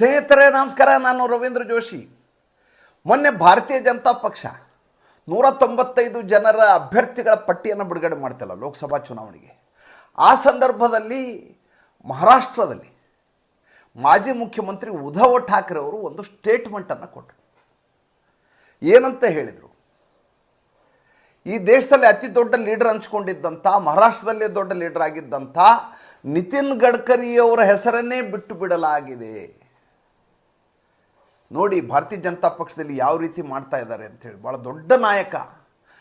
ಸ್ನೇಹಿತರೇ, ನಮಸ್ಕಾರ. ನಾನು ರವೀಂದ್ರ ಜೋಶಿ. ಮೊನ್ನೆ ಭಾರತೀಯ ಜನತಾ ಪಕ್ಷ ನೂರ ತೊಂಬತ್ತೈದು ಜನರ ಅಭ್ಯರ್ಥಿಗಳ ಪಟ್ಟಿಯನ್ನು ಬಿಡುಗಡೆ ಮಾಡ್ತಿಲ್ಲ ಲೋಕಸಭಾ ಚುನಾವಣೆಗೆ. ಆ ಸಂದರ್ಭದಲ್ಲಿ ಮಹಾರಾಷ್ಟ್ರದಲ್ಲಿ ಮಾಜಿ ಮುಖ್ಯಮಂತ್ರಿ ಉದ್ಧವ್ ಠಾಕ್ರೆ ಅವರು ಒಂದು ಸ್ಟೇಟ್ಮೆಂಟನ್ನು ಕೊಟ್ಟರು ಏನಂತ ಹೇಳಿದರು? ಈ ದೇಶದಲ್ಲಿ ಅತಿ ದೊಡ್ಡ ಲೀಡರ್ ಹಂಚ್ಕೊಂಡಿದ್ದಂಥ ಮಹಾರಾಷ್ಟ್ರದಲ್ಲೇ ದೊಡ್ಡ ಲೀಡರ್ ಆಗಿದ್ದಂಥ ನಿತಿನ್ ಗಡ್ಕರಿಯವರ ಹೆಸರನ್ನೇ ಬಿಟ್ಟು ಬಿಡಲಾಗಿದೆ. ನೋಡಿ ಭಾರತೀಯ ಜನತಾ ಪಕ್ಷದಲ್ಲಿ ಯಾವ ರೀತಿ ಮಾಡ್ತಾ ಇದ್ದಾರೆ ಅಂತೇಳಿ ಭಾಳ ದೊಡ್ಡ ನಾಯಕ.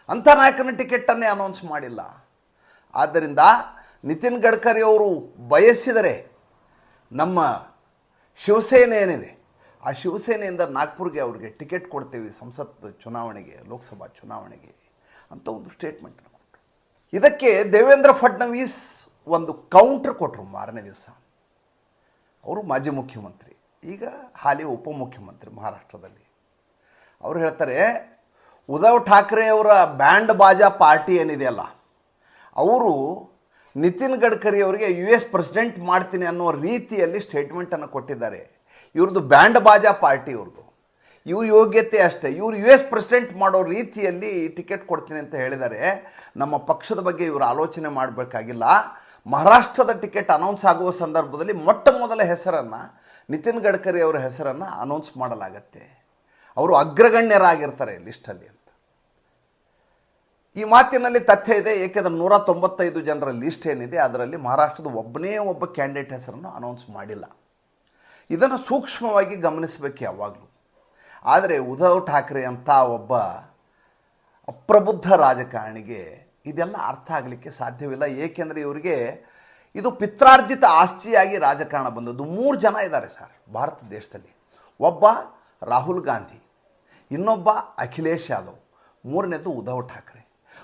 ಅಂಥ ನಾಯಕನ ಟಿಕೆಟನ್ನೇ ಅನೌನ್ಸ್ ಮಾಡಿಲ್ಲ. ಆದ್ದರಿಂದ ನಿತಿನ್ ಗಡ್ಕರಿ ಅವರು ಬಯಸಿದರೆ ನಮ್ಮ ಶಿವಸೇನೆ ಏನಿದೆ, ಆ ಶಿವಸೇನೆಯಿಂದ ನಾಗ್ಪುರ್ಗೆ ಅವ್ರಿಗೆ ಟಿಕೆಟ್ ಕೊಡ್ತೀವಿ ಸಂಸತ್ ಚುನಾವಣೆಗೆ, ಲೋಕಸಭಾ ಚುನಾವಣೆಗೆ ಅಂತ ಒಂದು ಸ್ಟೇಟ್ಮೆಂಟ್ ಕೊಟ್ಟರು ಇದಕ್ಕೆ ದೇವೇಂದ್ರ ಫಡ್ನವೀಸ್ ಒಂದು ಕೌಂಟ್ರ್ ಕೊಟ್ಟರು ಮಾರನೇ ದಿವಸ. ಅವರು ಮಾಜಿ ಮುಖ್ಯಮಂತ್ರಿ. ಈಗ ಹಾಲಿ ಉಪಮುಖ್ಯಮಂತ್ರಿ ಮಹಾರಾಷ್ಟ್ರದಲ್ಲಿ. ಅವರು ಹೇಳ್ತಾರೆ, ಉದ್ಧವ್ ಠಾಕ್ರೆ ಅವರ ಬ್ಯಾಂಡ್ ಬಾಜಾ ಪಾರ್ಟಿ ಏನಿದೆಯಲ್ಲ ಅವರು ನಿತಿನ್ ಗಡ್ಕರಿ ಅವರಿಗೆ ಯು ಎಸ್ ಪ್ರೆಸಿಡೆಂಟ್ ಮಾಡ್ತೀನಿ ಅನ್ನೋ ರೀತಿಯಲ್ಲಿ ಸ್ಟೇಟ್ಮೆಂಟನ್ನು ಕೊಟ್ಟಿದ್ದಾರೆ. ಇವ್ರದ್ದು ಬ್ಯಾಂಡ್ ಬಾಜಾ ಪಾರ್ಟಿ ಇವ್ರದ್ದು ಇವ್ರ ಯೋಗ್ಯತೆ ಅಷ್ಟೇ, ಇವ್ರು ಯು ಎಸ್ ಪ್ರೆಸಿಡೆಂಟ್ ಮಾಡೋ ರೀತಿಯಲ್ಲಿ ಟಿಕೆಟ್ ಕೊಡ್ತೀನಿ ಅಂತ ಹೇಳಿದ್ದಾರೆ ನಮ್ಮ ಪಕ್ಷದ ಬಗ್ಗೆ ಇವರು ಆಲೋಚನೆ ಮಾಡಬೇಕಾಗಿಲ್ಲ. ಮಹಾರಾಷ್ಟ್ರದ ಟಿಕೆಟ್ ಅನೌನ್ಸ್ ಆಗುವ ಸಂದರ್ಭದಲ್ಲಿ ಮೊಟ್ಟ ಮೊದಲ ಹೆಸರನ್ನು ನಿತಿನ್ ಗಡ್ಕರಿ ಅವರ ಹೆಸರನ್ನು ಅನೌನ್ಸ್ ಮಾಡಲಾಗತ್ತೆ. ಅವರು ಅಗ್ರಗಣ್ಯರಾಗಿರ್ತಾರೆ ಲಿಸ್ಟಲ್ಲಿ ಅಂತ. ಈ ಮಾತಿನಲ್ಲಿ ತಥ್ಯ ಇದೆ ಏಕೆಂದರೆ ನೂರ ತೊಂಬತ್ತೈದು ಜನರ ಲಿಸ್ಟ್ ಏನಿದೆ, ಅದರಲ್ಲಿ ಮಹಾರಾಷ್ಟ್ರದ ಒಬ್ಬನೇ ಒಬ್ಬ ಕ್ಯಾಂಡಿಡೇಟ್ ಹೆಸರನ್ನು ಅನೌನ್ಸ್ ಮಾಡಿಲ್ಲ. ಇದನ್ನು ಸೂಕ್ಷ್ಮವಾಗಿ ಗಮನಿಸಬೇಕು ಯಾವಾಗಲೂ. ಆದರೆ ಉದ್ಧವ್ ಠಾಕ್ರೆ ಅಂತ ಒಬ್ಬ ಅಪ್ರಬುದ್ಧ ರಾಜಕಾರಣಿಗೆ ಇದೆಲ್ಲ ಅರ್ಥ ಆಗಲಿಕ್ಕೆ ಸಾಧ್ಯವಿಲ್ಲ. ಏಕೆಂದರೆ ಇವರಿಗೆ ಇದು ಪಿತ್ರಾರ್ಜಿತ ಆಸ್ತಿಯಾಗಿ ರಾಜಕಾರಣ ಬಂದದ್ದು. ಮೂರು ಜನ ಇದ್ದಾರೆ ಸರ್, ಭಾರತ ದೇಶದಲ್ಲಿ. ಒಬ್ಬ ರಾಹುಲ್ ಗಾಂಧಿ, ಇನ್ನೊಬ್ಬ ಅಖಿಲೇಶ್ ಯಾದವ್, ಮೂರನೇದು ಉದ್ಧವ್ ಠಾಕ್ರೆ.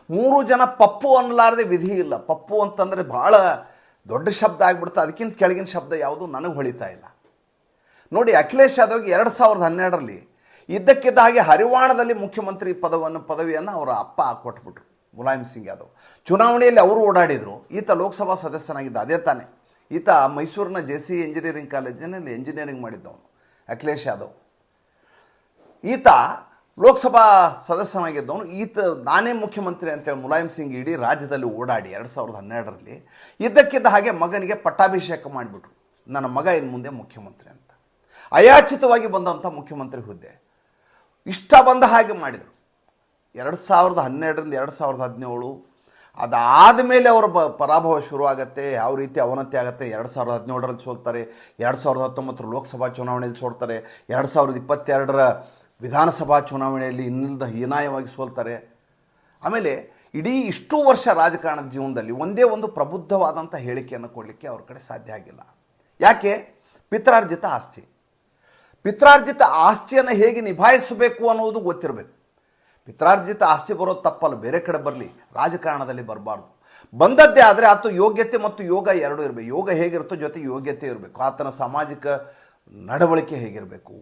ಮೂರು ಜನ ಪಪ್ಪು ಅನ್ನಲಾರದೆ ವಿಧಿ ಇಲ್ಲ. ಪಪ್ಪು ಅಂತಂದರೆ ಭಾಳ ದೊಡ್ಡ ಶಬ್ದ ಆಗಿಬಿಡ್ತು, ಅದಕ್ಕಿಂತ ಕೆಳಗಿನ ಶಬ್ದ ಯಾವುದು ನನಗೆ ಹೊಳಿತಾ ಇಲ್ಲ. ನೋಡಿ, ಅಖಿಲೇಶ್ ಯಾದವ್ಗೆ ಎರಡು ಸಾವಿರದ ಹನ್ನೆರಡರಲ್ಲಿ ಇದ್ದಕ್ಕಿದ್ದ ಹಾಗೆ ಹರಿವಾಣದಲ್ಲಿ ಮುಖ್ಯಮಂತ್ರಿ ಪದವನ್ನು, ಪದವಿಯನ್ನು ಅವರ ಅಪ್ಪ ಕೊಟ್ಬಿಟ್ರು ಮುಲಾಯಂ ಸಿಂಗ್ ಯಾದವ್. ಚುನಾವಣೆಯಲ್ಲಿ ಅವರು ಓಡಾಡಿದರು. ಈತ ಲೋಕಸಭಾ ಸದಸ್ಯನಾಗಿದ್ದ. ಅದೇ ತಾನೇ. ಈತ ಮೈಸೂರಿನ ಜೆ ಸಿ ಇಂಜಿನಿಯರಿಂಗ್ ಕಾಲೇಜಿನಲ್ಲಿ ಇಂಜಿನಿಯರಿಂಗ್ ಮಾಡಿದ್ದವನು, ಅಖಿಲೇಶ್ ಯಾದವ್. ಈತ ಲೋಕಸಭಾ ಸದಸ್ಯನಾಗಿದ್ದವನು. ಈತ ನಾನೇ ಮುಖ್ಯಮಂತ್ರಿ ಅಂತೇಳಿ ಮುಲಾಯಂ ಸಿಂಗ್ ಇಡೀ ರಾಜ್ಯದಲ್ಲಿ ಓಡಾಡಿ ಎರಡು ಸಾವಿರದ ಹನ್ನೆರಡರಲ್ಲಿ ಇದ್ದಕ್ಕಿದ್ದ ಹಾಗೆ ಮಗನಿಗೆ ಪಟ್ಟಾಭಿಷೇಕ ಮಾಡಿಬಿಟ್ರು. ನನ್ನ ಮಗ ಇನ್ನು ಮುಂದೆ ಮುಖ್ಯಮಂತ್ರಿ ಅಂತ. ಅಯಾಚಿತವಾಗಿ ಬಂದಂಥ ಮುಖ್ಯಮಂತ್ರಿ ಹುದ್ದೆ. ಇಷ್ಟ ಬಂದ ಹಾಗೆ ಮಾಡಿದರು. ಎರಡು ಸಾವಿರದ ಹನ್ನೆರಡರಿಂದ ಎರಡು ಸಾವಿರದ ಹದಿನೇಳು. ಅದಾದ ಮೇಲೆ ಅವರ ಬ ಪರಾಭವ ಶುರುವಾಗುತ್ತೆ, ಯಾವ ರೀತಿ ಅವನತಿ ಆಗುತ್ತೆ, ಎರಡು ಸಾವಿರದ ಹದಿನೇಳರಲ್ಲಿ ಸೋಲ್ತಾರೆ, ಎರಡು ಸಾವಿರದ ಹತ್ತೊಂಬತ್ತರ ಲೋಕಸಭಾ ಚುನಾವಣೆಯಲ್ಲಿ ಸೋಲ್ತಾರೆ, ಎರಡು ಸಾವಿರದ ಇಪ್ಪತ್ತೆರಡರ ವಿಧಾನಸಭಾ ಚುನಾವಣೆಯಲ್ಲಿ ಇನ್ನಿಲ್ಲದ ಹೀನಾಯವಾಗಿ ಸೋಲ್ತಾರೆ. ಆಮೇಲೆ ಇಡೀ ಇಷ್ಟು ವರ್ಷ ರಾಜಕಾರಣದ ಜೀವನದಲ್ಲಿ ಒಂದೇ ಒಂದು ಪ್ರಬುದ್ಧವಾದಂಥ ಹೇಳಿಕೆಯನ್ನು ಕೊಡಲಿಕ್ಕೆ ಅವ್ರ ಕಡೆ ಸಾಧ್ಯ ಆಗಿಲ್ಲ. ಯಾಕೆ? ಪಿತ್ರಾರ್ಜಿತ ಆಸ್ತಿ. ಪಿತ್ರಾರ್ಜಿತ ಆಸ್ತಿಯನ್ನು ಹೇಗೆ ನಿಭಾಯಿಸಬೇಕು ಅನ್ನೋದು ಗೊತ್ತಿರಬೇಕು. ಪಿತ್ರಾರ್ಜಿತ ಆಸ್ತಿ ಬರೋದು ತಪ್ಪಲ್ಲ, ಬೇರೆ ಕಡೆ ಬರಲಿ, ರಾಜಕಾರಣದಲ್ಲಿ ಬರಬಾರ್ದು. ಬಂದದ್ದೇ ಆದರೆ ಆತ ಯೋಗ್ಯತೆ ಮತ್ತು ಯೋಗ ಎರಡೂ ಇರಬೇಕು. ಯೋಗ ಹೇಗಿರುತ್ತೋ ಜೊತೆಗೆ ಯೋಗ್ಯತೆ ಇರಬೇಕು. ಆತನ ಸಾಮಾಜಿಕ ನಡವಳಿಕೆ ಹೇಗಿರಬೇಕು?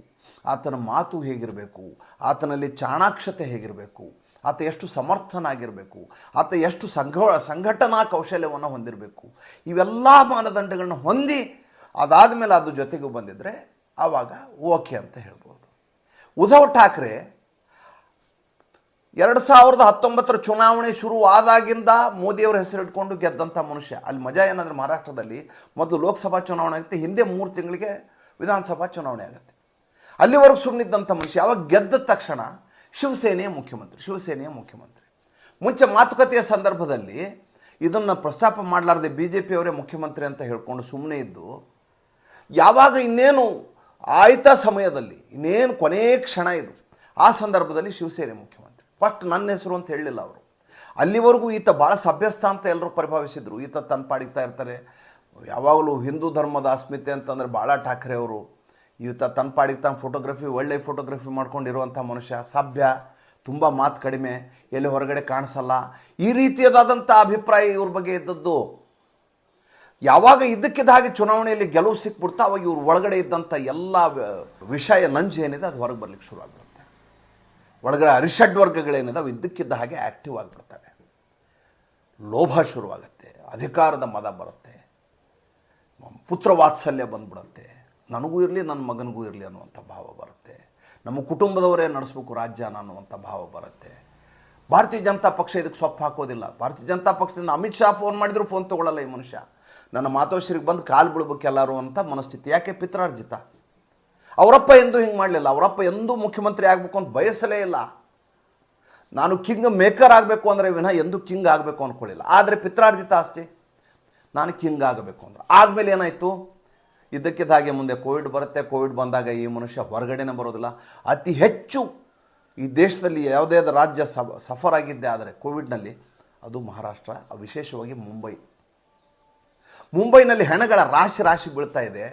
ಆತನ ಮಾತು ಹೇಗಿರಬೇಕು? ಆತನಲ್ಲಿ ಚಾಣಾಕ್ಷತೆ ಹೇಗಿರಬೇಕು? ಆತ ಎಷ್ಟು ಸಮರ್ಥನಾಗಿರಬೇಕು? ಆತ ಎಷ್ಟು ಸಂಘ, ಸಂಘಟನಾ ಕೌಶಲ್ಯವನ್ನು ಹೊಂದಿರಬೇಕು? ಇವೆಲ್ಲ ಮಾನದಂಡಗಳನ್ನ ಹೊಂದಿ ಅದಾದ ಮೇಲೆ ಅದು ಜೊತೆಗೂ ಬಂದಿದ್ದರೆ ಆವಾಗ ಓಕೆ ಅಂತ ಹೇಳ್ಬೋದು. ಉದ್ಧವ್ ಠಾಕ್ರೆ ಎರಡು ಸಾವಿರದ ಹತ್ತೊಂಬತ್ತರ ಚುನಾವಣೆ ಶುರುವಾದಾಗಿಂದ ಮೋದಿಯವರ ಹೆಸರಿಟ್ಕೊಂಡು ಗೆದ್ದಂಥ ಮನುಷ್ಯ. ಅಲ್ಲಿ ಮಜಾ ಏನಂದ್ರೆ ಮಹಾರಾಷ್ಟ್ರದಲ್ಲಿ ಮೊದಲು ಲೋಕಸಭಾ ಚುನಾವಣೆ ಆಗುತ್ತೆ. ಹಿಂದೆ ಮೂರು ತಿಂಗಳಿಗೆ ವಿಧಾನಸಭಾ ಚುನಾವಣೆ ಆಗುತ್ತೆ. ಅಲ್ಲಿವರೆಗೂ ಸುಮ್ಮನಿದ್ದಂಥ ಮನುಷ್ಯ ಯಾವಾಗ ಗೆದ್ದ ತಕ್ಷಣ ಶಿವಸೇನೆಯ ಮುಖ್ಯಮಂತ್ರಿ ಶಿವಸೇನೆಯ ಮುಖ್ಯಮಂತ್ರಿ. ಮುಂಚೆ ಮಾತುಕತೆಯ ಸಂದರ್ಭದಲ್ಲಿ ಇದನ್ನು ಪ್ರಸ್ತಾಪ ಮಾಡಲಾರದೆ ಬಿ ಜೆ ಪಿಯವರೇ ಮುಖ್ಯಮಂತ್ರಿ ಅಂತ ಹೇಳ್ಕೊಂಡು ಸುಮ್ಮನೆ ಇದ್ದು, ಯಾವಾಗ ಇನ್ನೇನು ಆಯ್ತ ಸಮಯದಲ್ಲಿ, ಇನ್ನೇನು ಕೊನೆಯ ಕ್ಷಣ ಇದು, ಆ ಸಂದರ್ಭದಲ್ಲಿ ಶಿವಸೇನೆ ಮುಖ್ಯಮಂತ್ರಿ. ಫಸ್ಟ್ ನನ್ನ ಹೆಸರು ಅಂತ ಹೇಳಲಿಲ್ಲ ಅವರು. ಅಲ್ಲಿವರೆಗೂ ಈತ ಭಾಳ ಸಭ್ಯಸ್ಥ ಅಂತ ಎಲ್ಲರೂ ಪರಿಭಾವಿಸಿದ್ರು. ಈತ ತನ್ನ ಪಾಡಿಗ್ತಾ ಇರ್ತಾರೆ. ಯಾವಾಗಲೂ ಹಿಂದೂ ಧರ್ಮದ ಅಸ್ಮಿತೆ ಅಂತಂದರೆ ಭಾಳ ಠಾಕ್ರೆ ಅವರು. ಈತ ತನ್ನ ಪಾಡಿಗೆ ತಾನು ಫೋಟೋಗ್ರಫಿ ಒಳ್ಳೆ ಫೋಟೋಗ್ರಫಿ ಮಾಡ್ಕೊಂಡಿರುವಂಥ ಮನುಷ್ಯ, ಸಭ್ಯ, ತುಂಬ ಮಾತು ಕಡಿಮೆ, ಎಲ್ಲಿ ಹೊರಗಡೆ ಕಾಣಿಸಲ್ಲ. ಈ ರೀತಿಯದಾದಂಥ ಅಭಿಪ್ರಾಯ ಇವ್ರ ಬಗ್ಗೆ ಇದ್ದದ್ದು. ಯಾವಾಗ ಇದ್ದಕ್ಕಿದ್ದ ಹಾಗೆ ಚುನಾವಣೆಯಲ್ಲಿ ಗೆಲುವು ಸಿಕ್ಬಿಡ್ತಾ ಅವಾಗ ಇವ್ರ ಒಳಗಡೆ ಇದ್ದಂಥ ಎಲ್ಲ ವಿಷಯ ನಂಜು ಏನಿದೆ ಅದು ಹೊರಗೆ ಬರ್ಲಿಕ್ಕೆ ಶುರು ಆಗ್ಬಿಡುತ್ತೆ. ಒಳಗಡೆ ಅರಿಷಡ್ ವರ್ಗಗಳೇನಿದಾವೆ, ಇದ್ದಕ್ಕಿದ್ದ ಹಾಗೆ ಆ್ಯಕ್ಟಿವ್ ಆಗಿಬಿಡ್ತವೆ ಲೋಭ ಶುರುವಾಗುತ್ತೆ, ಅಧಿಕಾರದ ಮದ ಬರುತ್ತೆ, ಪುತ್ರ ವಾತ್ಸಲ್ಯ ಬಂದ್ಬಿಡುತ್ತೆ, ನನಗೂ ಇರಲಿ, ನನ್ನ ಮಗನಿಗೂ ಇರಲಿ ಅನ್ನುವಂಥ ಭಾವ ಬರುತ್ತೆ. ನಮ್ಮ ಕುಟುಂಬದವರೇ ನಡೆಸ್ಬೇಕು ರಾಜ್ಯನ ಅನ್ನುವಂಥ ಭಾವ ಬರುತ್ತೆ. ಭಾರತೀಯ ಜನತಾ ಪಕ್ಷ ಇದಕ್ಕೆ ಸೊಪ್ಪು ಹಾಕೋದಿಲ್ಲ. ಭಾರತೀಯ ಜನತಾ ಪಕ್ಷದಿಂದ ಅಮಿತ್ ಶಾ ಫೋನ್ ಮಾಡಿದರೂ ಫೋನ್ ತೊಗೊಳ್ಳಲ್ಲ ಈ ಮನುಷ್ಯ. ನನ್ನ ಮಾತೋಶ್ರಿಗೆ ಬಂದು ಕಾಲು ಬಿಡ್ಬೇಕು ಎಲ್ಲರೂ ಅಂತ ಮನಸ್ಥಿತಿ. ಯಾಕೆ? ಪಿತ್ರಾರ್ಜಿತ. ಅವರಪ್ಪ ಎಂದೂ ಹಿಂಗೆ ಮಾಡಲಿಲ್ಲ. ಅವರಪ್ಪ ಎಂದೂ ಮುಖ್ಯಮಂತ್ರಿ ಆಗಬೇಕು ಅಂತ ಬಯಸಲೇ ಇಲ್ಲ. ನಾನು ಕಿಂಗ್ ಮೇಕರ್ ಆಗಬೇಕು ಅಂದರೆ ವಿನಃ ಎಂದೂ ಕಿಂಗ್ ಆಗಬೇಕು ಅಂದ್ಕೊಳ್ಳಿಲ್ಲ ಆದರೆ ಪಿತ್ರಾರ್ಜಿತ ಆಸ್ತಿ, ನಾನು ಕಿಂಗ್ ಆಗಬೇಕು ಅಂದ್ರೆ. ಆದಮೇಲೆ ಏನಾಯಿತು? ಇದಕ್ಕಿದ್ದಾಗೆ ಮುಂದೆ ಕೋವಿಡ್ ಬರುತ್ತೆ. ಕೋವಿಡ್ ಬಂದಾಗ ಈ ಮನುಷ್ಯ ಹೊರಗಡೆನೇ ಬರೋದಿಲ್ಲ. ಅತಿ ಹೆಚ್ಚು ಈ ದೇಶದಲ್ಲಿ ಯಾವುದೇ ರಾಜ್ಯ ಸಫ, ಸಫರ್ ಆಗಿದ್ದೆ ಆದರೆ ಕೋವಿಡ್ನಲ್ಲಿ ಅದು ಮಹಾರಾಷ್ಟ್ರ ವಿಶೇಷವಾಗಿ ಮುಂಬೈ. ಮುಂಬೈನಲ್ಲಿ ಹೆಣಗಳ ರಾಶಿ ರಾಶಿ ಬೀಳ್ತಾ ಇದೆ.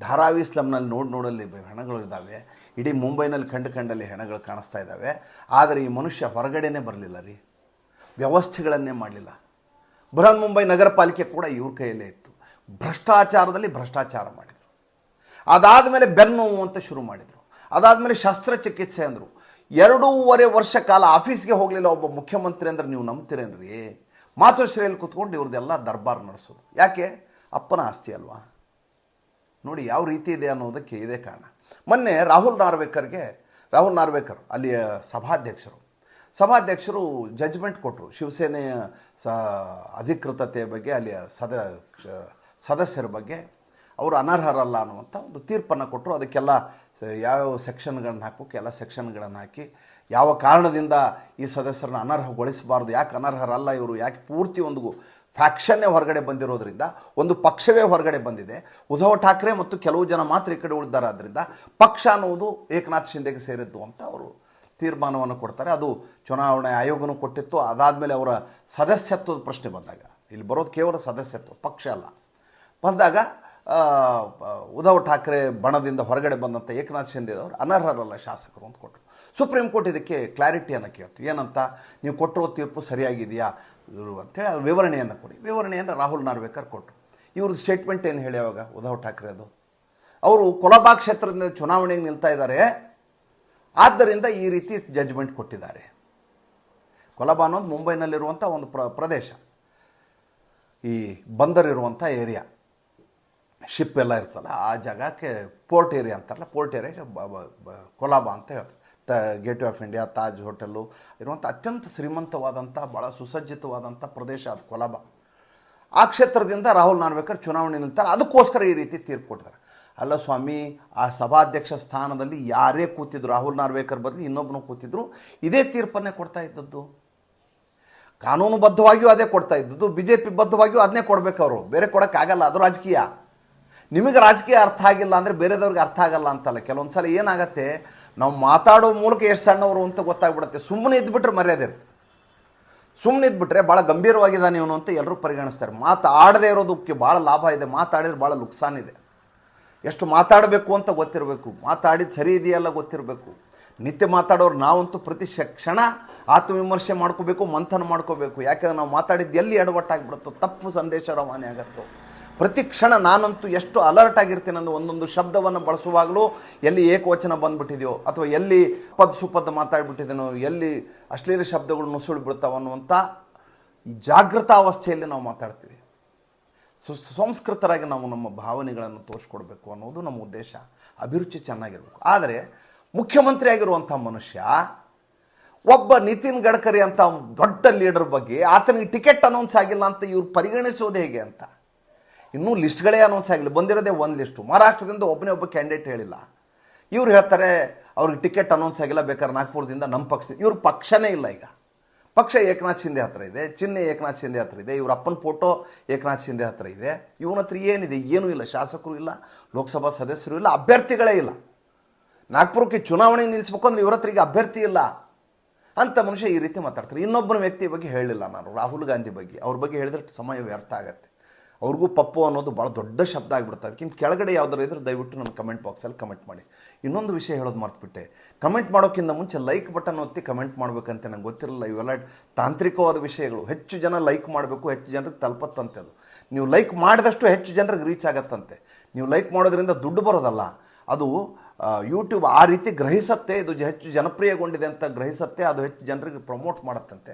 ಧಾರಾವಿ ಸ್ಲಮ್ನಲ್ಲಿ ನೋಡಿ ನೋಡಲ್ಲಿ ಹೆಣಗಳು ಇದ್ದಾವೆ. ಇಡೀ ಮುಂಬೈನಲ್ಲಿ ಕಂಡು ಕಂಡಲ್ಲಿ ಹೆಣಗಳು ಕಾಣಿಸ್ತಾ ಇದ್ದಾವೆ. ಆದರೆ ಈ ಮನುಷ್ಯ ಹೊರಗಡೆನೇ ಬರಲಿಲ್ಲ ರೀ. ವ್ಯವಸ್ಥೆಗಳನ್ನೇ ಮಾಡಲಿಲ್ಲ. ಬೃಹನ್ ಮುಂಬೈ ನಗರ ಪಾಲಿಕೆ ಕೂಡ ಇವ್ರ ಕೈಯಲ್ಲೇ ಇತ್ತು. ಭ್ರಷ್ಟಾಚಾರದಲ್ಲಿ ಭ್ರಷ್ಟಾಚಾರ ಮಾಡಿದರು. ಅದಾದಮೇಲೆ ಬೆನ್ನು ನೋವು ಅಂತ ಶುರು ಮಾಡಿದರು. ಅದಾದಮೇಲೆ ಶಸ್ತ್ರಚಿಕಿತ್ಸೆ ಅಂದರು. ಎರಡೂವರೆ ವರ್ಷ ಕಾಲ ಆಫೀಸ್ಗೆ ಹೋಗಲಿಲ್ಲ ಒಬ್ಬ ಮುಖ್ಯಮಂತ್ರಿ ಅಂದ್ರೆ ನೀವು ನಂಬ್ತೀರೇನ್ರಿ? ಮಾತೃಶ್ರೀಯಲ್ಲಿ ಕುತ್ಕೊಂಡು ಇವ್ರದ್ದೆಲ್ಲ ದರ್ಬಾರ್ ನಡೆಸೋದು. ಯಾಕೆ? ಅಪ್ಪನ ಆಸ್ತಿ ಅಲ್ವಾ? ನೋಡಿ ಯಾವ ರೀತಿ ಇದೆ ಅನ್ನೋದಕ್ಕೆ ಇದೇ ಕಾರಣ. ಮೊನ್ನೆ ರಾಹುಲ್ ನಾರ್ವೇಕರ್ಗೆ, ರಾಹುಲ್ ನಾರ್ವೇಕರ್, ಅಲ್ಲಿಯ ಸಭಾಧ್ಯಕ್ಷರು. ಸಭಾಧ್ಯಕ್ಷರು ಜಜ್ಮೆಂಟ್ ಕೊಟ್ಟರು ಶಿವಸೇನೆಯ ಸ ಅಧಿಕೃತತೆಯ ಬಗ್ಗೆ, ಅಲ್ಲಿಯ ಸದ ಸದಸ್ಯರ ಬಗ್ಗೆ. ಅವರು ಅನರ್ಹರಲ್ಲ ಅನ್ನುವಂಥ ಒಂದು ತೀರ್ಪನ್ನು ಕೊಟ್ಟರು ಅದಕ್ಕೆಲ್ಲ ಯಾವ್ಯಾವ ಸೆಕ್ಷನ್ಗಳನ್ನು ಹಾಕಬೇಕು, ಎಲ್ಲ ಸೆಕ್ಷನ್ಗಳನ್ನು ಹಾಕಿ, ಯಾವ ಕಾರಣದಿಂದ ಈ ಸದಸ್ಯರನ್ನ ಅನರ್ಹಗೊಳಿಸಬಾರ್ದು, ಯಾಕೆ ಅನರ್ಹರಲ್ಲ ಇವರು, ಯಾಕೆ ಪೂರ್ತಿ ಒಂದು ಫ್ಯಾಕ್ಷನ್ನೇ ಹೊರಗಡೆ ಬಂದಿರೋದ್ರಿಂದ, ಒಂದು ಪಕ್ಷವೇ ಹೊರಗಡೆ ಬಂದಿದೆ. ಉದ್ಧವ್ ಠಾಕ್ರೆ ಮತ್ತು ಕೆಲವು ಜನ ಮಾತ್ರ ಈ ಕಡೆ ಉಳಿದಾರಾದ್ರಿಂದ ಪಕ್ಷ ಅನ್ನುವುದು ಏಕನಾಥ್ ಶಿಂದೆಗೆ ಸೇರಿದ್ದು ಅಂತ ಅವರು ತೀರ್ಮಾನವನ್ನು ಕೊಡ್ತಾರೆ. ಅದು ಚುನಾವಣೆ ಆಯೋಗನೂ ಕೊಟ್ಟಿತ್ತು. ಅದಾದಮೇಲೆ ಅವರ ಸದಸ್ಯತ್ವದ ಪ್ರಶ್ನೆ ಬಂದಾಗ, ಇಲ್ಲಿ ಬರೋದು ಕೇವಲ ಸದಸ್ಯತ್ವ, ಪಕ್ಷ ಅಲ್ಲ. ಬಂದಾಗ ಉದ್ಧವ್ ಠಾಕ್ರೆ ಬಣದಿಂದ ಹೊರಗಡೆ ಬಂದಂಥ ಏಕನಾಥ್ ಶಿಂದೆದವರು ಅನರ್ಹರಲ್ಲ ಶಾಸಕರು ಅಂತ ಕೊಟ್ಟರು. ಸುಪ್ರೀಂ ಕೋರ್ಟ್ ಇದಕ್ಕೆ ಕ್ಲಾರಿಟಿಯನ್ನು ಕೇಳ್ತು. ಏನಂತ? ನೀವು ಕೊಟ್ಟಿರೋ ತೀರ್ಪು ಸರಿಯಾಗಿದೆಯಾ? ಇವರು ಅಂತೇಳಿ ಅದು ವಿವರಣೆಯನ್ನು ಕೊಡಿ. ವಿವರಣೆಯನ್ನು ರಾಹುಲ್ ನಾರ್ವೇಕರ್ ಕೊಟ್ಟರು ಇವ್ರದ್ದು ಸ್ಟೇಟ್ಮೆಂಟ್ ಏನು ಹೇಳಿ ಅವಾಗ ಉದ್ಧವ್ ಠಾಕ್ರೆ ಅದು? ಅವರು ಕೊಲಬಾ ಕ್ಷೇತ್ರದಿಂದ ಚುನಾವಣೆಗೆ ನಿಲ್ತಾ ಇದ್ದಾರೆ. ಆದ್ದರಿಂದ ಈ ರೀತಿ ಜಜ್ಮೆಂಟ್ ಕೊಟ್ಟಿದ್ದಾರೆ. ಕೊಲಬಾ ಅನ್ನೋದು ಮುಂಬೈನಲ್ಲಿರುವಂಥ ಒಂದು ಪ್ರ, ಪ್ರದೇಶ. ಈ ಬಂದರ್ ಇರುವಂಥ ಏರಿಯಾ ಶಿಪ್ ಎಲ್ಲ ಇರ್ತಲ್ಲ, ಆ ಜಾಗಕ್ಕೆ ಪೋರ್ಟ್ ಏರಿಯಾ ಅಂತಾರಲ್ಲ ಪೋರ್ಟ್ ಏರಿಯಾಗೆ ಕೊಲಾಬಾ ಅಂತ ಹೇಳ್ತಾರೆ. ತ gate of India Taj hotel ಇರುವಂಥ ಅತ್ಯಂತ ಶ್ರೀಮಂತವಾದಂಥ ಭಾಳ ಸುಸಜ್ಜಿತವಾದಂಥ ಪ್ರದೇಶ ಅದು ಕೊಲಾಬ. ಆ ಕ್ಷೇತ್ರದಿಂದ ರಾಹುಲ್ ನಾನ್ವೇಕರ್ ಚುನಾವಣೆ ನಿಲ್ತಾರೆ. ಅದಕ್ಕೋಸ್ಕರ ಈ ರೀತಿ ತೀರ್ಪು ಕೊಡ್ತಾರೆ ಅಲ್ಲ ಸ್ವಾಮಿ, ಆ ಸಭಾಧ್ಯಕ್ಷ ಸ್ಥಾನದಲ್ಲಿ ಯಾರೇ ಕೂತಿದ್ರು, ರಾಹುಲ್ ನಾರ್ವೇಕರ್ ಬದಲು ಇನ್ನೊಬ್ಬನು ಕೂತಿದ್ರು, ಇದೇ ತೀರ್ಪನ್ನೇ ಕೊಡ್ತಾ ಇದ್ದದ್ದು. ಕಾನೂನುಬದ್ಧವಾಗಿಯೂ ಅದೇ ಕೊಡ್ತಾ ಇದ್ದದ್ದು ಬಿ ಜೆ ಪಿ ಬದ್ಧವಾಗಿಯೂ ಅದನ್ನೇ ಕೊಡ್ಬೇಕು ಅವರು. ಬೇರೆ ಕೊಡೋಕ್ಕಾಗಲ್ಲ, ಅದು ರಾಜಕೀಯ. ನಿಮಗೆ ರಾಜಕೀಯ ಅರ್ಥ ಆಗಿಲ್ಲ ಅಂದರೆ ಬೇರೆದವ್ರಿಗೆ ಅರ್ಥ ಆಗಲ್ಲ ಅಂತಲ್ಲ. ಕೆಲವೊಂದು ಸಲ ಏನಾಗುತ್ತೆ, ನಾವು ಮಾತಾಡೋ ಮೂಲಕ ಎಷ್ಟು ಸಣ್ಣವರು ಅಂತ ಗೊತ್ತಾಗ್ಬಿಡುತ್ತೆ. ಸುಮ್ಮನೆ ಇದ್ಬಿಟ್ರೆ ಮರ್ಯಾದೆ ಇರುತ್ತೆ. ಸುಮ್ಮನೆ ಇದ್ಬಿಟ್ರೆ ಭಾಳ ಗಂಭೀರವಾಗಿದ್ದಾನೆ ಇವನು ಅಂತ ಎಲ್ಲರೂ ಪರಿಗಣಿಸ್ತಾರೆ. ಮಾತಾಡದೇ ಇರೋದಕ್ಕೆ ಭಾಳ ಲಾಭ ಇದೆ. ಮಾತಾಡಿದ್ರೆ ಭಾಳ ನುಕ್ಸಾನ್ ಇದೆ. ಎಷ್ಟು ಮಾತಾಡಬೇಕು ಅಂತ ಗೊತ್ತಿರಬೇಕು. ಮಾತಾಡಿದ ಸರಿ ಇದೆಯಲ್ಲ ಗೊತ್ತಿರಬೇಕು. ನಿತ್ಯ ಮಾತಾಡೋರು ನಾವಂತೂ ಪ್ರತಿ ಕ್ಷಣ ಆತ್ಮವಿಮರ್ಶೆ ಮಾಡ್ಕೋಬೇಕು, ಮಂಥನ ಮಾಡ್ಕೋಬೇಕು. ಯಾಕಂದ್ರೆ ನಾವು ಮಾತಾಡಿದ್ದು ಎಲ್ಲಿ ಎಡವಟ್ಟಾಗ್ಬಿಡುತ್ತೋ, ತಪ್ಪು ಸಂದೇಶ ರವಾನೆ ಆಗತ್ತೋ. ಪ್ರತಿ ಕ್ಷಣ ನಾನಂತೂ ಎಷ್ಟು ಅಲರ್ಟ್ ಆಗಿರ್ತೀನಿ ಅಂದ್ರೆ ಒಂದೊಂದು ಶಬ್ದವನ್ನು ಬಳಸುವಾಗಲೂ ಎಲ್ಲಿ ಏಕವಚನ ಬಂದ್ಬಿಟ್ಟಿದೆಯೋ ಅಥವಾ ಎಲ್ಲಿ ಪದ ಸುಪದ ಮಾತಾಡ್ಬಿಟ್ಟಿದ್ದೇನೋ ಎಲ್ಲಿ ಅಶ್ಲೀಲ ಶಬ್ದಗಳು ನುಸುಳು ಬಿಡ್ತಾವೆ ಅನ್ನುವಂಥ ಜಾಗೃತಾವಸ್ಥೆಯಲ್ಲಿ ನಾವು ಮಾತಾಡ್ತೀವಿ. ಸು, ಸಂಸ್ಕೃತರಾಗಿ ನಾವು ನಮ್ಮ ಭಾವನೆಗಳನ್ನು ತೋರಿಸ್ಕೊಡ್ಬೇಕು ಅನ್ನೋದು ನಮ್ಮ ಉದ್ದೇಶ. ಅಭಿರುಚಿ ಚೆನ್ನಾಗಿರಬೇಕು. ಆದರೆ ಮುಖ್ಯಮಂತ್ರಿ ಆಗಿರುವಂಥ ಮನುಷ್ಯ, ಒಬ್ಬ ನಿತಿನ್ ಗಡ್ಕರಿ ಅಂತ ದೊಡ್ಡ ಲೀಡರ್ ಬಗ್ಗೆ ಆತನಿಗೆ ಟಿಕೆಟ್ ಅನೌನ್ಸ್ ಆಗಿಲ್ಲ ಅಂತ ಇವ್ರು ಪರಿಗಣಿಸೋದು ಹೇಗೆ ಅಂತ? ಇನ್ನೂ ಲಿಸ್ಟ್ಗಳೇ ಅನೌನ್ಸ್ ಆಗಿಲ್ಲ. ಬಂದಿರೋದೇ ಒಂದು ಲಿಸ್ಟು. ಮಹಾರಾಷ್ಟ್ರದಿಂದ ಒಬ್ಬನೇ ಒಬ್ಬ ಕ್ಯಾಂಡಿಡೇಟ್ ಹೇಳಿಲ್ಲ. ಇವ್ರು ಹೇಳ್ತಾರೆ, ಅವ್ರಿಗೆ ಟಿಕೆಟ್ ಅನೌನ್ಸ್ ಆಗಿಲ್ಲ, ಬೇಕಾದ್ರೆ ನಾಗ್ಪುರದಿಂದ ನಮ್ಮ ಪಕ್ಷದಿಂದ ಇವ್ರ ಪಕ್ಷನೇ ಇಲ್ಲ ಈಗ. ಪಕ್ಷ ಏಕನಾಥ್ ಶಿಂದೆ ಹತ್ರ ಇದೆ ಚಿಹ್ನೆ ಏಕನಾಥ್ ಶಿಂದೆ ಹತ್ರ ಇದೆ, ಇವ್ರ ಅಪ್ಪನ ಫೋಟೋ ಏಕನಾಥ್ ಶಿಂದೆ ಹತ್ರ ಇದೆ. ಇವನ ಹತ್ರ ಏನಿದೆ? ಏನೂ ಇಲ್ಲ. ಶಾಸಕರು ಇಲ್ಲ, ಲೋಕಸಭಾ ಸದಸ್ಯರು ಇಲ್ಲ, ಅಭ್ಯರ್ಥಿಗಳೇ ಇಲ್ಲ. ನಾಗ್ಪುರಕ್ಕೆ ಚುನಾವಣೆಗೆ ನಿಲ್ಲಿಸ್ಬೇಕು ಅಂದ್ರೆ ಇವ್ರ ಹತ್ರ ಈಗ ಅಭ್ಯರ್ಥಿ ಇಲ್ಲ. ಅಂತ ಮನುಷ್ಯ ಈ ರೀತಿ ಮಾತಾಡ್ತಾರೆ. ಇನ್ನೊಬ್ಬನ ವ್ಯಕ್ತಿ ಬಗ್ಗೆ ಹೇಳಿಲ್ಲ ನಾನು. ರಾಹುಲ್ ಗಾಂಧಿ ಬಗ್ಗೆ. ಅವ್ರ ಬಗ್ಗೆ ಹೇಳಿದ್ರೆ ಸಮಯ ವ್ಯರ್ಥ ಆಗತ್ತೆ. ಅವ್ರಿಗೂ ಪಪ್ಪು ಅನ್ನೋದು ಭಾಳ ದೊಡ್ಡ ಶಬ್ದ ಆಗಿಬಿಡುತ್ತೆ ಅದಕ್ಕಿಂತ ಕೆಳಗಡೆ ಯಾವ್ದಾರು ಇದ್ರೆ ದಯವಿಟ್ಟು ನನ್ನ ಕಮೆಂಟ್ ಬಾಕ್ಸಲ್ಲಿ ಕಮೆಂಟ್ ಮಾಡಿ. ಇನ್ನೊಂದು ವಿಷಯ ಹೇಳೋದು ಮರ್ತುಬಿಟ್ಟೆ. ಕಮೆಂಟ್ ಮಾಡೋಕ್ಕಿಂತ ಮುಂಚೆ ಲೈಕ್ ಬಟನ್ ಒತ್ತಿ ಕಮೆಂಟ್ ಮಾಡಬೇಕಂತ ನಂಗೆ ಗೊತ್ತಿರಲಿಲ್ಲ. ಇವೆಲ್ಲ ತಾಂತ್ರಿಕವಾದ ವಿಷಯಗಳು. ಹೆಚ್ಚು ಜನ ಲೈಕ್ ಮಾಡಬೇಕು, ಹೆಚ್ಚು ಜನರಿಗೆ ತಲುಪತ್ತಂತೆ ಅದು. ನೀವು ಲೈಕ್ ಮಾಡಿದಷ್ಟು ಹೆಚ್ಚು ಜನರಿಗೆ ರೀಚ್ ಆಗತ್ತಂತೆ. ನೀವು ಲೈಕ್ ಮಾಡೋದ್ರಿಂದ ದುಡ್ಡು ಬರೋದಲ್ಲ. ಅದು ಯೂಟ್ಯೂಬ್ ಆ ರೀತಿ ಗ್ರಹಿಸತ್ತೆ, ಇದು ಹೆಚ್ಚು ಜನಪ್ರಿಯಗೊಂಡಿದೆ ಅಂತ ಗ್ರಹಿಸತ್ತೆ, ಅದು ಹೆಚ್ಚು ಜನರಿಗೆ ಪ್ರಮೋಟ್ ಮಾಡುತ್ತಂತೆ.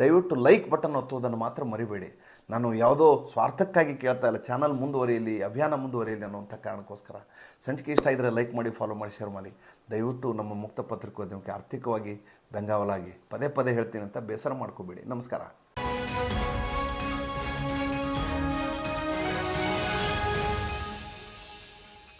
ದಯವಿಟ್ಟು ಲೈಕ್ ಬಟನ್ ಒತ್ತುವುದನ್ನು ಮಾತ್ರ ಮರಿಬೇಡಿ. ನಾನು ಯಾವುದೋ ಸ್ವಾರ್ಥಕ್ಕಾಗಿ ಕೇಳ್ತಾ ಇಲ್ಲ. ಚಾನಲ್ ಮುಂದುವರಿಯಲಿ, ಅಭಿಯಾನ ಮುಂದುವರಿಯಲಿ ಅನ್ನೋಂಥ ಕಾರಣಕ್ಕೋಸ್ಕರ. ಸಂಚಿಕೆ ಇಷ್ಟ ಇದ್ದರೆ ಲೈಕ್ ಮಾಡಿ ಫಾಲೋ ಮಾಡಿ ಶೇರ್ ಮಾಡಿ. ದಯವಿಟ್ಟು ನಮ್ಮ ಮುಕ್ತ ಪತ್ರಿಕೋದ್ಯಮಕ್ಕೆ ಆರ್ಥಿಕವಾಗಿ ಬೆಂಗಾವಲಾಗಿ, ಪದೇ ಪದೇ ಹೇಳ್ತೀನಿ ಅಂತ ಬೇಸರ ಮಾಡ್ಕೋಬೇಡಿ. ನಮಸ್ಕಾರ.